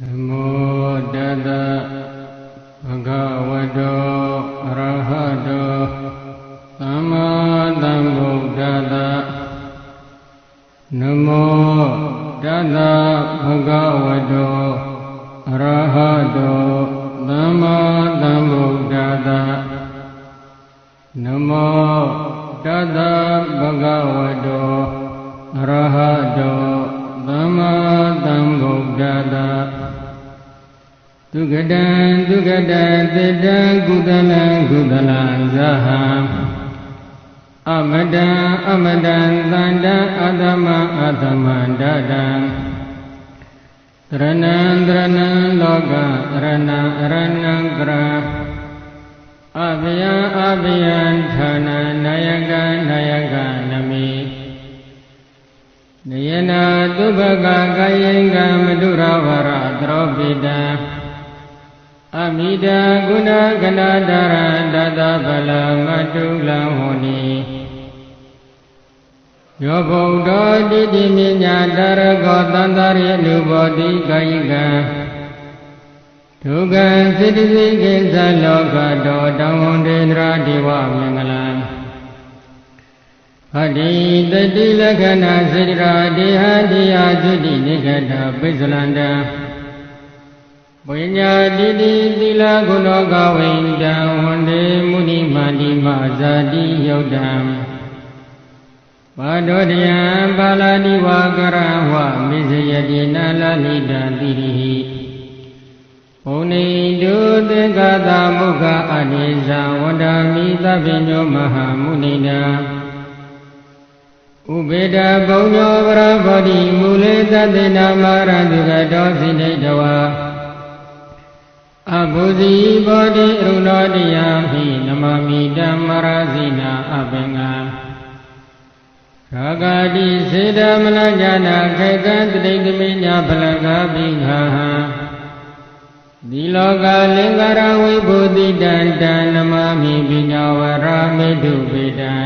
န အမတံအမတံသန္တံအသမံအသမံဒတံတရဏံတရဏံလောကရဏံအရဏံကရအဘယံအဘယံဌာနနာယကနာယကနမိနယနာသုဘကကာယင်ကမတုရဝရသရောပိတံအမိတံဂုဏကနာဒရတတဗလမတုလံဟောနိ ယောဗုဒ္ဓတိတိမြညာတရကောတန္တရိလူဘောတိကာယကံဒုက္ခံစိတ္တိကိစ္စလောကတောတောင်းဝန္တေန္ဒရာဒေဝမင်္ဂလံဟတိတတိလက္ခဏာစေတရာဒေဟတိယသုတိနိကတပိစ္ဆလန္တံဝိညာတိတိသီလဂုဏောကဝိန္တံဝန္တေမုနိမာတိမဇာတိယုတ်တံ ဘာဒောတယံပါဠိဝါကရဝမိစယတိနာလလိတံတိရိဘုန်ိတုသင်္ကတာမုခအနိဇံဝန္ဒာမိသဗ္ဗညောမဟာမုနိတံဥပေတဘုံညောဗရဘောဓိမူလေသတေနာမရတုကတောစိနေတဝါအဘုဇီဘောဓိအရုဏောတယံဟိနမမိဓမ္မရာဇိနာအပင်္ဂံ ရာဂာတိစေတမလဉာဏခေကံတတိတမိညာဖလကပိငါဟံဒီလောကလင်္ကာရဝိဘုတိတံတံနမမိပညာဝရမေတုပေတံ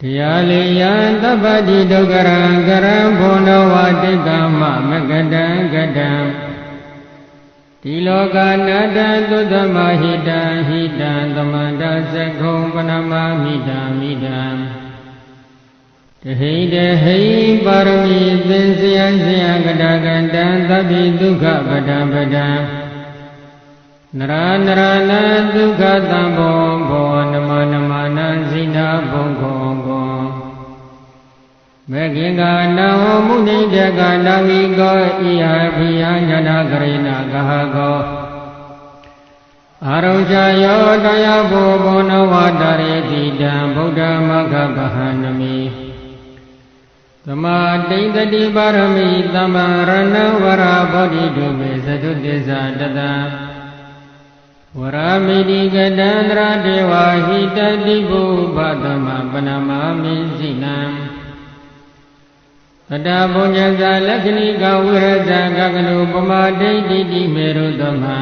တရားလေယံတပ္ပတိဒုက္ခရံကရံဘောနဝတိကမမကတံကတံဒီလောကနာတံသုတမဟိတံဟိတံသမန္တသကုံပနမမိတံမိတံ တဟိတဟိပါရမီသင်္စယံစယကတကံတံသဗ္ဗိဒုက္ခပဒံပဒံနရနရနဒုက္ခတံဘောဘောနမနမနံဇိနာဘုံခောကောမေခင်ကနာဟောမုနိတကနာဝိကောဣဟဖိယညာနာကရိဏကဟကောအာရုံချယောတရားဘောဘောနဝတရေတိတံဗုဒ္ဓမဂ္ဂဗဟနမိ သမာတိန်တတိပါရမိသမ္မာရဏဝရဘောဓိတုမေသတုတ္တဇတတံဝရမိတိကတန္တရာဒေဝဟိတတိဘုဘသမပနမမိစိနံတတဘုညဇာလက္ခဏိကဝိရဇံကကနုပမာဒိဋ္ဌိတိမေရုသမံ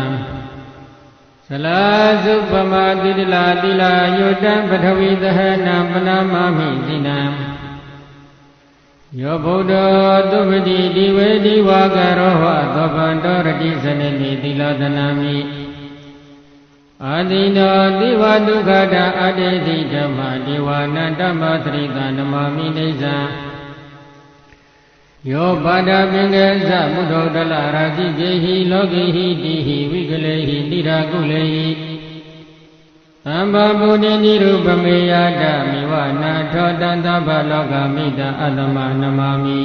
သလာစုပမာတိတလာတိလာယုတံပထဝီသဟနံပနမမိစိနံ ယောဗုဒ္ဓသုပတိဒီဝေဒီဝါကရောဟသောဗန္တောရတိစနေတိသီလသနာမိအာတိနောတိဝဒုက္ခတာအတေတိဓမ္မဒေဝနာတမသရိတနမမိနေဇံယောပါဒပင်ကေသမုဒ္ဓတလရာတိကေဟိလောကိဟိတိဟိဝိကလေဟိတိရာကုလေဟိသ မ္ဗဗုဒ္ဓိနိရုပမေယတမိဝနာထောတံသဗ္ဗလောကမိတအတ္တမနမမိ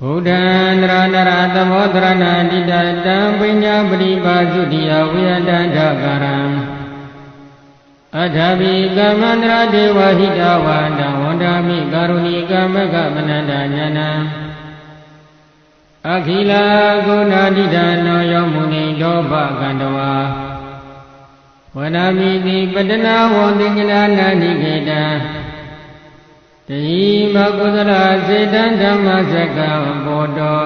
ဘုဒ္ဓံနရနရသမောတရဏတိတတံပညာပရိပါစုတိယဝိယတံဓကရံအထာဘိကမန္တရာဒေဝဟိတဝန္တဝန္တာမိကာရုဏီကမကမနန္တညာနံအခိလာဂုဏတိဒနောယောမုနိဒောဘကန္တဝါ ဝနာမိတိပတနာဝန္တိကနာနာနိကေတံတိမကုသလစေတံဓမ္မစကံဘောတော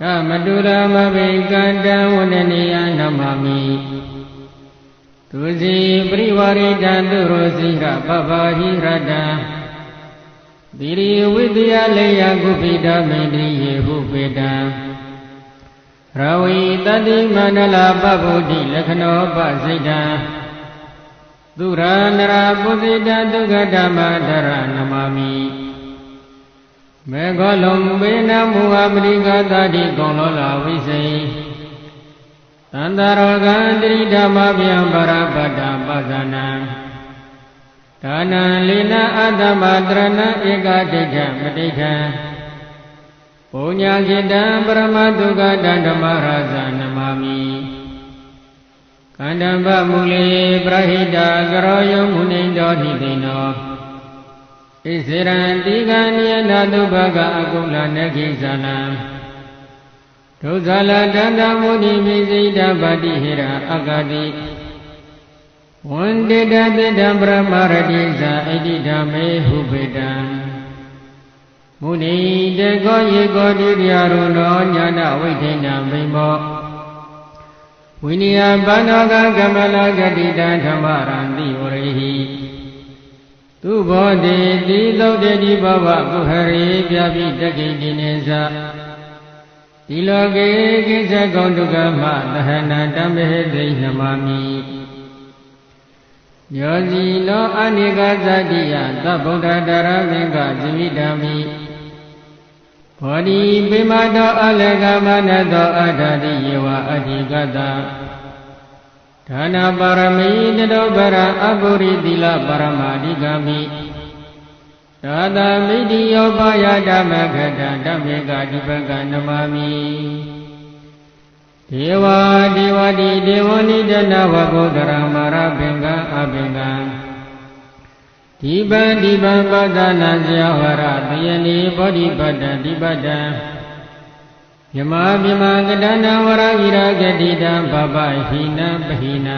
ဓမ္မတုရမဘိကံတံဝန္ဒနိယနမမိသူစီပရိဝရိတံသူရောစီရပပဟိရတံသီရိဝိတယလေယကုပိတမေတိယေဟုပေတံ ရဝိတတိမန္တလာပဗုဒ္ဓိလက္ခဏောပစိတံသူရနရာပုစိတဒုက္ခဓမ္မဒရနမမိမေဃောလုံဘေနမူအပရိကသာတိကုံလောလာဝိစိသန္တရောဂံတိဓမ္မဗျံပရပတ္တပဇာနံဒါနံလိနအတ္တမတရဏဧကဒိဋ္ဌမတိဋ္ဌံ ပုညကိတံပရမတုကတံဓမ္မရာဇာနမမိကန္တံပမူလေပရဟိတကရောယမုနိတောဟိသိနောဣစေရံတိကံနိယနာတုဘကအကုလနခိဇာလံဒုဇာလတန္တမုနိမိစိတဗတိဟိရအဂတိဝန္တိတတေတံပရမရတိဇာဣတိဓမ္မေဟုပေတံ မုနိတေကောယေကောတိရိယရုနောညာနာဝိထိဏံဘိမောဝိနိယဘာနောကကမလဂတိတံဓမ္မရံတိဝရိဟိသူဘောတိတိသုတ်တိဘဝကုဟရေပြပိတကိတိနေသဒီလောကေကိစ္စကောဒုက္ခမသဟနာတမေသိနမမိယောဇီလောအနိကသတိယသဗ္ဗုဒ္ဓတရမင်္ဂဇမိတမိ ဘောဓိပိမတောအလကမနတောအတ္တတိယေဝအဓိကတဒါနပါရမီတတောပရအပုရိသီလပါရမအဓိကမိသာသမိတိယောပါယဓမ္မခတဓမ္မေကဒီပကနမမိဒေဝဒေဝတိဒေဝနိတနဝဘုဒ္ဓရမရပင်္ဂအပင်္ဂ ဒီပံဒီပံပဒနာဇယဝရတယနိဘောဓိပတ္တဒီပတ္တမြမမြမကတနာဝရဝိရာဂတိတံဘဘဟိနပဟိန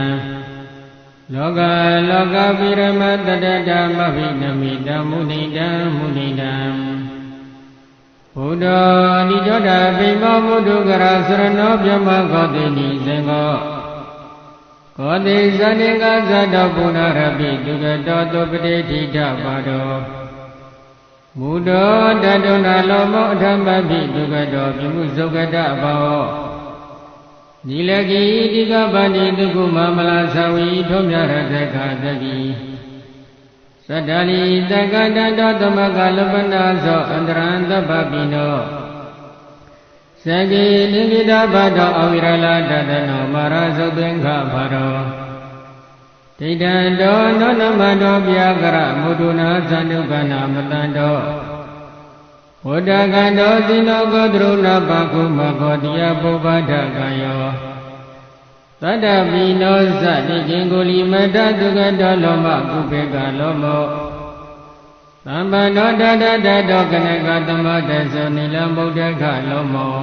လောကလောကပိရမတတတမဘိနမိတမုနိတံမုနိတံဘုဒ္ဓနိကြောတာပိမောမုဒုကရသရဏောပြမကောတိနိသင်္ကော ကောတိဇဏိကဇတပုဏ္ဏရပိတုကတောသုပတိဋ္ဌိတပါတော်မုတောတတုဏလောမောအထမပိတုကတောပြမှုဇုကတဘောဒီလကိတိကပတိတုကုမမလာသဝီထုံးမြရတခတတိသတ္တလီတက္ကတတောသမကလပနာသောအန္တရံသဗ္ဗပိနော သကေနိမိတဘတောအဝိရလတတနောမာရသုသင်္ခဘာရောဒိဋ္ဌံတောနောနမတောပြာကရမုဒုနာသန္တုကနာမတန္တောဝတ္တကံတောသီနောကောသရုဏပကုမကောတိယပုဗ္ဗဒကံယောသတ္တပိနောသတိကင်ကိုလီမတတုကတောလောမကုပေကလောမော သမ္ပန္နောတတတတောကနကသမတသောနိလံဗုဒ္ဓခလောမော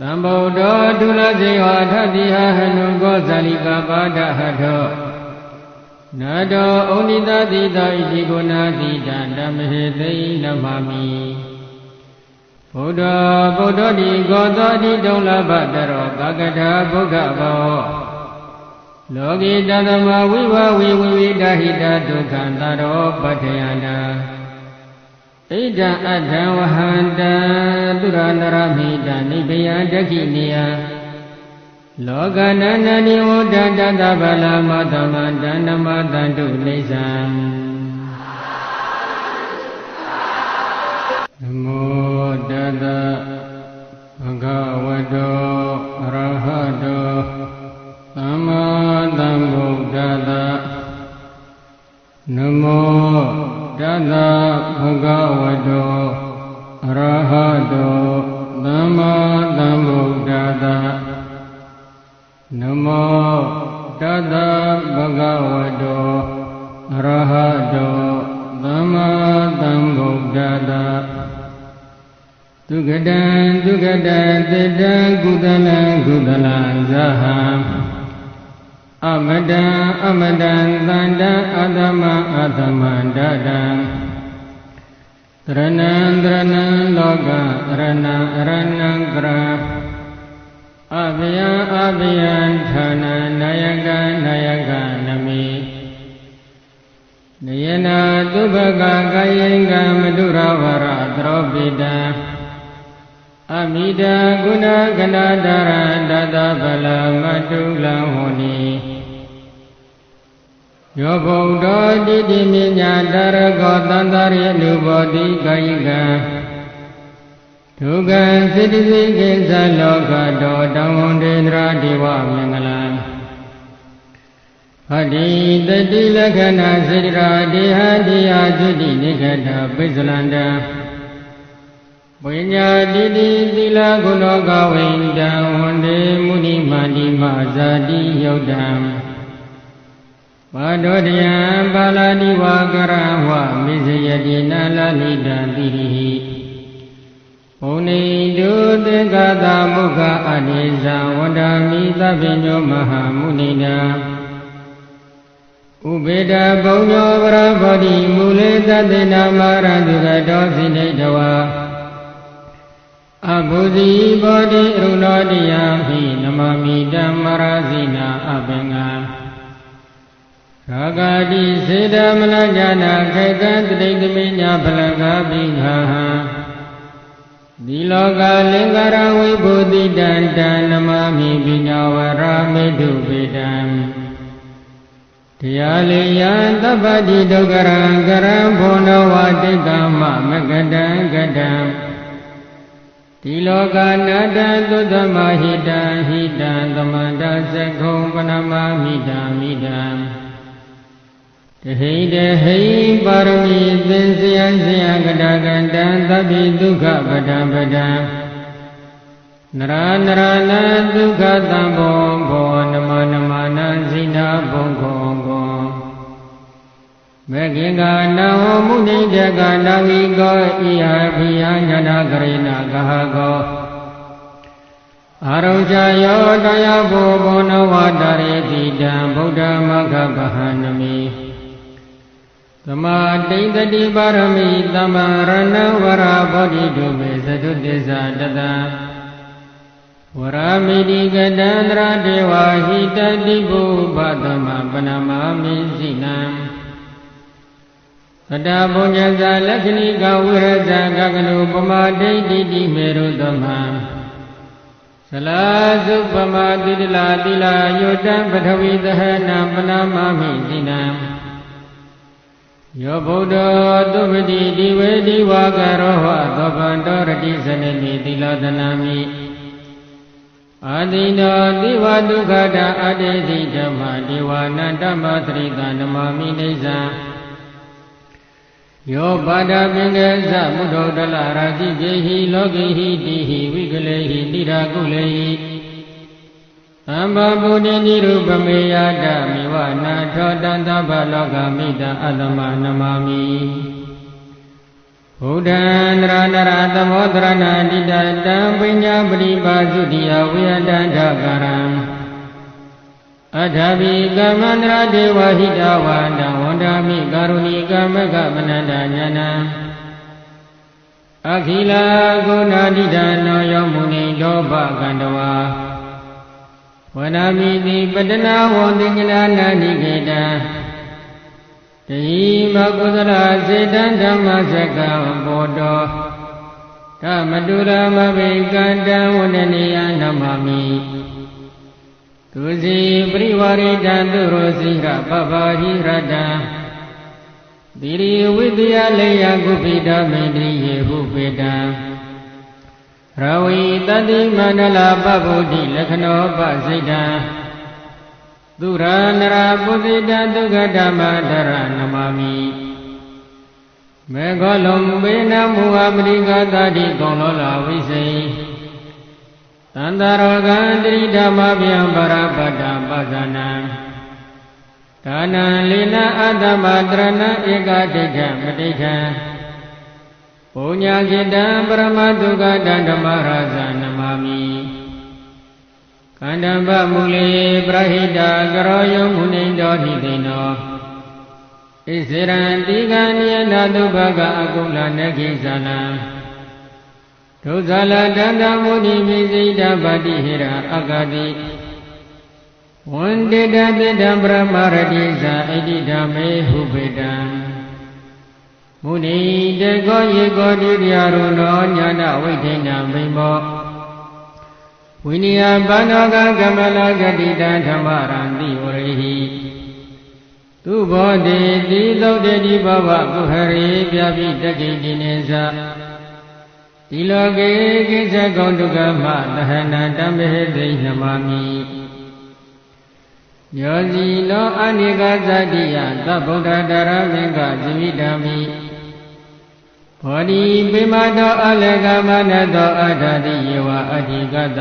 သံဗုဒ္ဓောဒုလစေဟထတိဟဟနုကောဇာလိကပါဒဟထောနာတောဩနိတတိတောဣတိကိုနာတိတံဓမ္မဟေသိနမမိဘုဒ္ဓဗုဒ္ဓတိကောသောတိတုံလဘတရောကကထာဘုဒ္ဓဘော လောကိတသမဝိဝဝိဝိဝိတဟိတဒုက္ခံတရောပဋ္ဌယန္တာဣဒံအထံဝဟန္တသုရနရမိတနိဗ္ဗယဒက္ခိနိယလောကနာနနိဝတ္တတတဗလမသမန္တနမတန္တုနေသံ ဟံအမတံအမတံသန္တံအသမံအသမံတတံတရဏံတရဏံလောကရဏံအရဏံကရအဘယံအဘယံဌာနနာယကနာယကနမိနယနာသုဘကကာယင်ကမတုရဝရသရောပိတံ အမိတံကုဏကနာတရံတတဗလမတုလံဟောနိယောဘုံတော်တိတိမြညာတရကောတန္တရိအနုဘောတိကာယကံဒုက္ခစိတ္တိစိကိစ္စလောကတောတံဝန္တေန္ဒရာဒေဝမင်္ဂလံဟတိတတိလက္ခဏာစေတရာဒေဟတိယသုတိနိဂတပိစ္ဆလန္တ ပညာတိတိသီလကုလောကဝိန္တံဝန္တေမုနိမာတိမဇာတိယုတ်တံပါဒောတယံပါဠိတိဝါကရဝမိစယတိနာလလိတံတိရိဘုန်နေတုသင်္ကတာမုခအနိဇံဝန္ဒာမိသဗ္ဗညောမဟာမုနိနာဥပေတဘုံညောဗရဘောဓိမူလေသတေနာမရတုကတောစိနေတဝါ အဘုဇီဘောဓိအရုဏောတိယမိနမမိဓမ္မရာဇိနာအပင်္ဂရာဂာတိစေတမလဇာနာခေကံတတိတမိညာဖလကာပိငါဟံဒီလောကလင်္ကာရဝိဘုတိတံတံနမမိပိညာဝရမေတုပိတံတရားလေယံသဗ္ဗတိဒုက္ခရံကရံဘောနဝတိကမမကတံကတံ ဒီလောကနာတံသုတ္တမဟိတံဟိတံသမန္တသကုံပနမမိတံမိတံတဟိတဟိပါရမီသင်္ဆယံဆယကတကတံသဗ္ဗိဒုက္ခပဒံပဒံနရနရနဒုက္ခသံဘောဘောနမနမနာဇိနာဘုံခောကော မေခင်ကနာဟောမုနိတကနာဝိကောဣဟဖိယညာနာကရိဏကဟကောအာရုံချယောတရားဘောဘောနဝတရေတိတံဗုဒ္ဓမဂ္ဂဗဟနမိသမာတိတတိပါရမိသမ္မာရဏဝရဘောဓိတုမေသတုတ္တဇတတံဝရမိတိကတန္တရာဒေဝဟိတတိဘုပသမပနမမိစိနံ သတ္တဘုညဇာလက္ခဏိကဝိရဇာကကနုပမာဒိဋ္ဌိတိမေရုသမံသလာစုပမာတိတလာတိလာယုတံပထဝီသဟနံပနမမိစိနံယောဗုဒ္ဓသုပတိဒီဝေဒီဝါကရောဟသောဗန္တောရတိစနေမိသီလသနာမိအာတိနောတိဝဒုက္ခတာအတေတိဓမ္မဒေဝနန္တမသရိတနမမိနေဇံ ယောပါဒပင်ကေသမုဒ္ဓတလရာတိပြေဟိလောကိဟိတိဟိဝိကလေဟိတိရာကုလေဟိသမ္ဗဗုဒ္ဓိနိရုပမေယတမိဝနာထောတန္တဗလောကမိတအတ္တမနမမိဘုဒ္ဓံနရနရသမောတရဏတိတတံပညာပရိပါစုတိယဝိယတန္တကရံအထာဘိကမန္တရဒေဝဟိတဝန္တဝန္တာ မိကာရုဏီကမကမနန္တညာနံအခိလာဂုဏာတိဒနောယောမုနိဒောဘကန္တဝါဝနာမိတိပတနာဝန္တိကလာနာနိကေတံတဟိမကုသလစေတံဓမ္မစကံဘောတောဓမ္မတုရမဘိကန္တံဝန္ဒနိယနမမိသူစီပရိဝရိတံသူရောစီရပပဟိရတံ သီရိဝိတယလေယကုပိတမေတိယေဟုပေတံရဝိတတိမန္တလာပဗုဒ္ဓိလက္ခဏောပစိတံသူရနရာပုသိတဒုက္ခဓမ္မဒရနမမိမေဃလုံးဘေနမူအပရိကသာတိကောလောလာဝိစိသန္တရောဂံတိဓမ္မဗျံပရပတ္တပဇာနံ ဒါနံလိနအတ္တမတရဏဧကဒိဋ္ဌမတိဋ္ဌံပုညခိတံပရမဒုက္ခတံဓမ္မရာဇာနမမိကန္တံဗမူလေပရဟိတကရောယမုနိတောဟိသိနောဣစေရံတိကံနိယနာတုဘကအကုလနခိဇာလံဒုဇာလတန္တမုနိမိစိတဗတိဟိရအကတိ ဝဝန္တိတတိတံပရမရတိဇာဣတိဓမ္မေဟုပေတံမုနိတေကောယေကောတိရိယရုလောညာဏဝိဋ္ဌိဏမိမောဝိနိယဘာနောကကမလဂတိတံဓမ္မရံတိဝရိဟိသူဘောတိတိသုတ်တေတိဘဝကုဟရေပြပိတက္ကိတိနေသဒီလောကေကိစ္စကုံဒုက္ခမသဟနာတမေဟိနမမိ ညောစီလောအနိကဇတိယသဗ္ဗုဒ္ဓတရမေကဇိဝိတံမိဘောဓိပိမတောအလကမနတောအထာတိယေဝအဓိကတ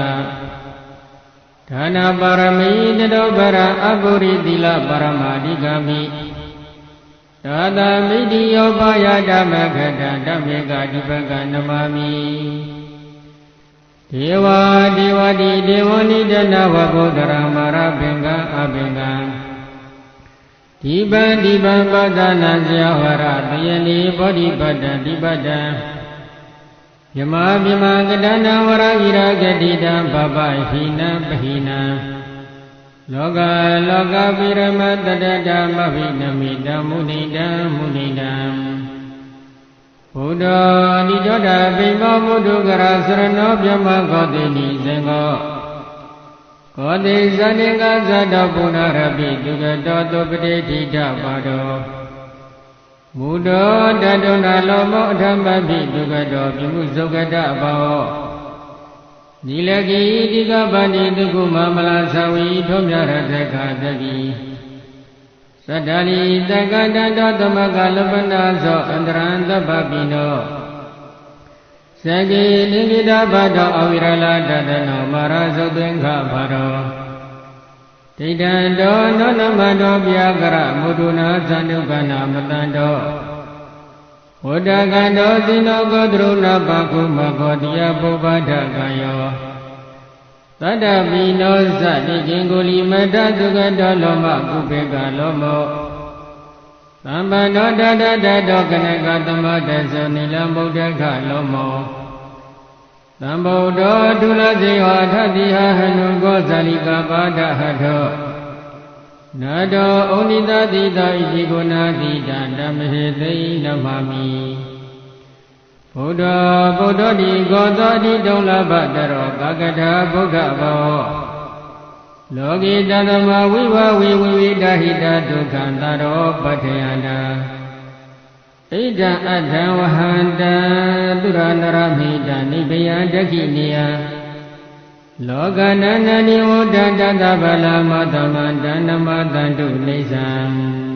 ဒါနပါရမီတတောပရအပုရိသီလပါရမအဓိကမိသာသမိတိယောပါယဓမ္မခတဓမ္မေကဒီပကနမမိ ဒေဝဒေဝတိဒေဝနိတနဝဘုဒ္ဓရမရပင်ကအပင်ကံဒီပံဒီပံပဒနာဇယဝရတယနိဘောဓိပတ္တဒီပတ္တယမမြမကတနာဝရဝိရဂတိတံဘဘဟိနပဟိနံလောကလောကပိရမတတတမဘိနမိတမုနိတံမုနိတံ ဘုဒ္ဓနိတောတာပိမောဘုဒ္ဓကရာစရဏောပြမကောတိနိဇင်္ဂောကောတိဇဏိကဇတပုဏ္ဏရပိဒုက္ကတောသုပတိဋ္ဌိတပါတောမူတောတတုဏလောမောအထမပိဒုက္ကတောပြမှုဇုက္ကတဘောဒီလကိတိကပတိတုကုမမလာသဝီထုံးမြရတခတတိ သတ္တလီတက္ကတတောသမကလပနာသောအန္တရံတပ္ပပိနောသကေနိမိတဘတောအဝိရလတတနောမာရသုသင်္ခဘာတောဒိဋ္ဌံတောနောနမတောပြာကရမုဒုနာသန္တုကနာမတန္တောဝတ္တကံတောသီနောကောတရုဏပကုမကောတိယပုပ္ပဒကံယော သတ္တပိနောသတိကင်ကိုလီမတသုကတောလောမကုပေကလောမောသမ္ပန္နောတတတတောကနကသမတသောနိလဗုဒ္ဓခလောမောသံဗုဒ္ဓောဒုလစေဟထတိဟဟနုကောဇာလိကပါဒဟထောနာတောဩနိတတိတာဣတိကိုနာတိတံဓမ္မဟေသိနမမိ ဘုဒ္ဓဗုဒ္ဓတိကောသောတိတုံလဘတရောကာကထာဗုဒ္ဓဘောလောကိတသမဝိဘဝေဝိဝိတဟိတဒုက္ခံတရောပဋ္ဌယန္တာဣဒံအထံဝဟန္တသုရနရမိတနိဗ္ဗယဒက္ခိနိယလောကနန္ဒနိဝဒ္ဒတတဗလမသမန္တနမတန္တုနေသံ